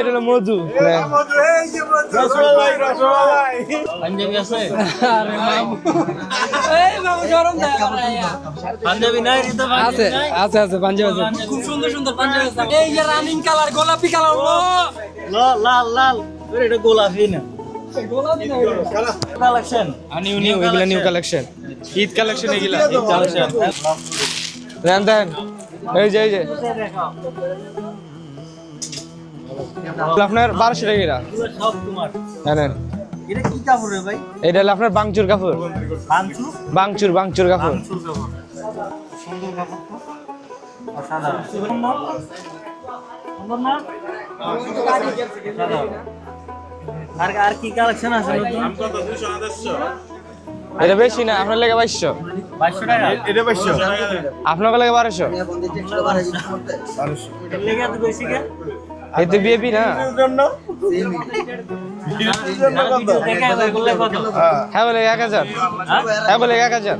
এটা হলো আছে? এই মামু গরম দেয় পাঞ্জাবি নাই রিতো আছে আছে আছে পাঞ্জাব আছে। খুব সুন্দর সুন্দর পাঞ্জাবি আছে। এই যে রানিং কালার গোলাপি কালার ও লাল লাল লাল। আরে এটা গোলাপি না। কালেকশন নিউ নিউ এগুলা নিউ কালেকশন ঈদ কালেকশন এগুলা। কালেকশন দেন দেন এই যে এই যে। আপনার বারোশো টাকা এটা। সব তোমার। হ্যাঁ এটা কি কাপড় রে ভাই? এটা হলো আপনার বাংচুর কাপড়। বাংচুর? বাংচুর কাপড়। সুন্দর কাপড় তো। অসাধারণ। সুন্দর না সুন্দর না অসাধারণ। আর আর কি কালেকশন আছে নতুন? এটা বেশি না আপনার লেগে বাইশশো। বাইশশো এটা পাইছো আপনার লেগে বারোশো। কে এতে বিএপি না। হ্যাঁ বলে এক হাজার। হ্যাঁ? বলে এক হাজার।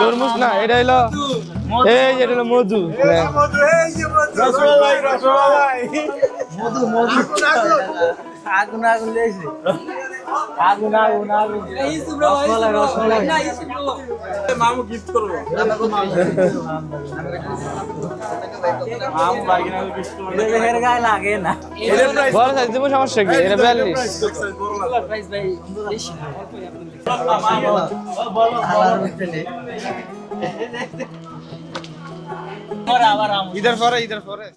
তরমুজ না এটা হলো এই এটা হলো মধু। হ্যাঁ। রসমালাই রসমালাই। আগুন আগুন। লেগেছে। আগুন আগুন আগুন। রসমালাই, রসমালাই। না এই সুব্রা মামু গিফট করব। এর গায়ে লাগে না। বড় সাইজ দেবো সমস্যা কি? এটা বিয়াল্লিশ। প্রাইস ভাই বেশি পরে আবার আম পরে ইধার পরে।